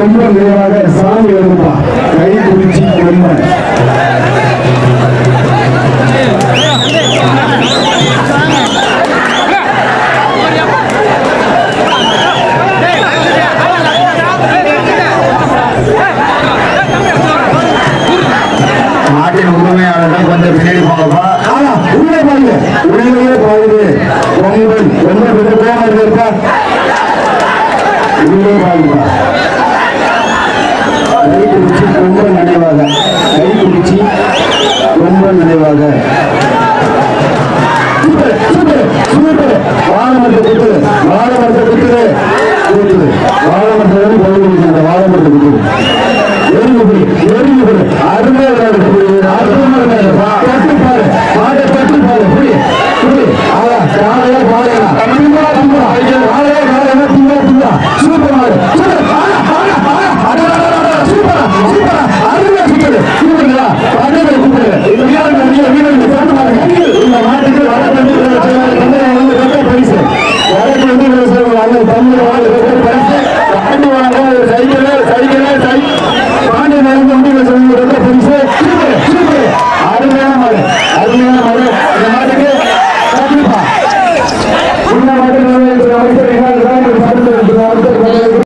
ரொம்ப நிறைவாக சாமி எழுப்பா கை குடிச்சி உண்மை நாட்டின் உரிமையாளர்கள் கொஞ்சம் பின்னாடி போங்கப்பா உள்ளே பாருங்க உள்ளே பாருங்க பொங்கல். ரொம்ப பெரிய இருக்கா? உள்ளே பாருங்கப்பா வாழமரத்தை குத்துது வாழமரத்தை குத்துது வாழமரத்தை கொண்டு கொடுக்குற வாழமரத்தை அருமையான மழை அருமையான மழை இந்த மாட்டுக்கு